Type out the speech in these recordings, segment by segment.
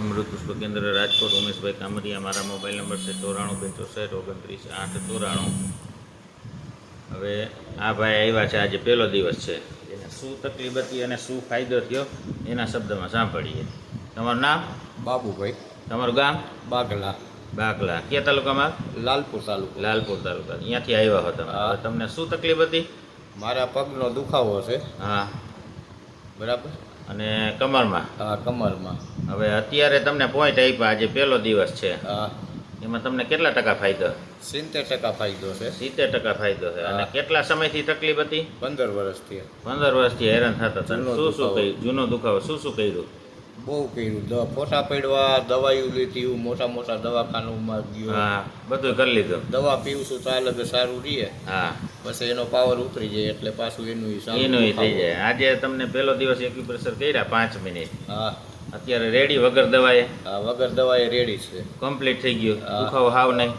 અમૃત પુષ્પ કેન્દ્ર રાજકોટ ઉમેશભાઈ કામરિયા મારા મોબાઈલ નંબર છે ચોરાણું બે ચોસઠ ઓગણત્રીસ આઠ ચોરાણું. હવે આ ભાઈ આવ્યા છે આજે પહેલો દિવસ છે. એને શું તકલીફ હતી અને શું ફાયદો થયો એના શબ્દમાં સાંભળીએ. તમારું નામ? બાબુભાઈ. તમારું ગામ? બાગલા. બાકલા કયા તાલુકામાં? લાલપુર તાલુકો. લાલપુર તાલુકા. અહીંયાથી આવ્યા હો તમે. તમને શું તકલીફ હતી? મારા પગનો દુખાવો છે હા. બરાબર? અને કમરમાં? આ કમરમાં. હવે અત્યારે તમને પોઈન્ટ આપ્યા આજે પહેલો દિવસ છે. એમાં તમને કેટલા ટકા ફાયદો? સિત્તેર ટકા ફાયદો છે. સિત્તેર ટકા ફાયદો છે. અને કેટલા સમયથી તકલીફ હતી? પંદર વર્ષથી. પંદર વર્ષથી હેરાન થતા શું શું કહ્યું જૂનો દુખાવો. શું શું કર્યું? બહુ કર્યું. ફોટા પડવા દવાઈઓ લીધી મોટા મોટા દવાખાનામાં ગયો. હા બધું કરી લીધું. દવા પીવું છું તો અલગ સારું રહીએ હા. પછી એનો પાવર ઉતરી જાય એટલે પાછું એનું એનું થઈ જાય. આજે તમને પહેલો દિવસ એક્યુપ્રેશર કર્યા પાંચ મિનિટ હા. અત્યારે રેડી વગર દવાએ? વગર દવાએ રેડી છે. કમ્પ્લીટ થઈ ગયું. દુખાવો હાવ નહીં?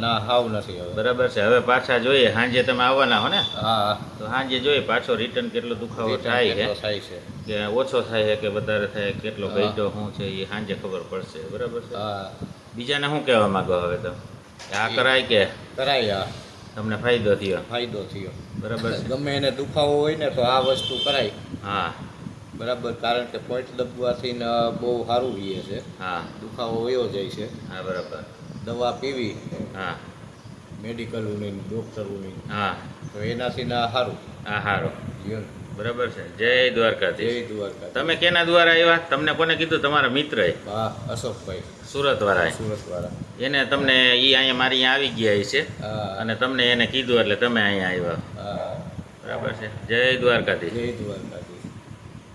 ના હાવ નથી હવે. બરાબર છે. હવે પાછા જોઈએ. સાંજે તમે આવવાના હો ને? હા. તો સાંજે જોઈએ પાછો રિટર્ન કેટલો દુખાવો થાય છે થાય છે. કે ઓછો થાય છે કે વધારે થાય કેટલો. ગઈડો શું છે એ સાંજે ખબર પડશે. બરાબર છે? હા. બીજાને શું કહેવા માંગો હવે તો કે આ કરાય કે? કરાય આ તમને ફાયદો થયો? ફાયદો થયો. બરાબર ગમે એને દુખાવો હોય ને તો આ વસ્તુ કરાય. હા. બરાબર કારણ કે પોઈન્ટ દબવાથી ને બહુ સારું રહીએ છે. હા. દુખાવો વયો જાય છે. હા બરાબર. દવા પીવી. હા. મેડિકલોની ડૉક્ટરોની હા. તો એનાથી ના સારું. હા સારો જીવન. બરાબર છે. જય દ્વારકાધીશ. જય દ્વારકા તમે કેના દ્વારા આવ્યા? તમને કોને કીધું? તમારા મિત્ર હા અશોકભાઈ. સુરત વાળાએ સુરતવાળા. એને તમને એ અહીંયા મારી અહીંયા આવી ગયા છે અને તમને એને કીધું એટલે તમે અહીંયા આવ્યા. બરાબર છે. જય દ્વારકાધીશ. જય દ્વારકાધીશ.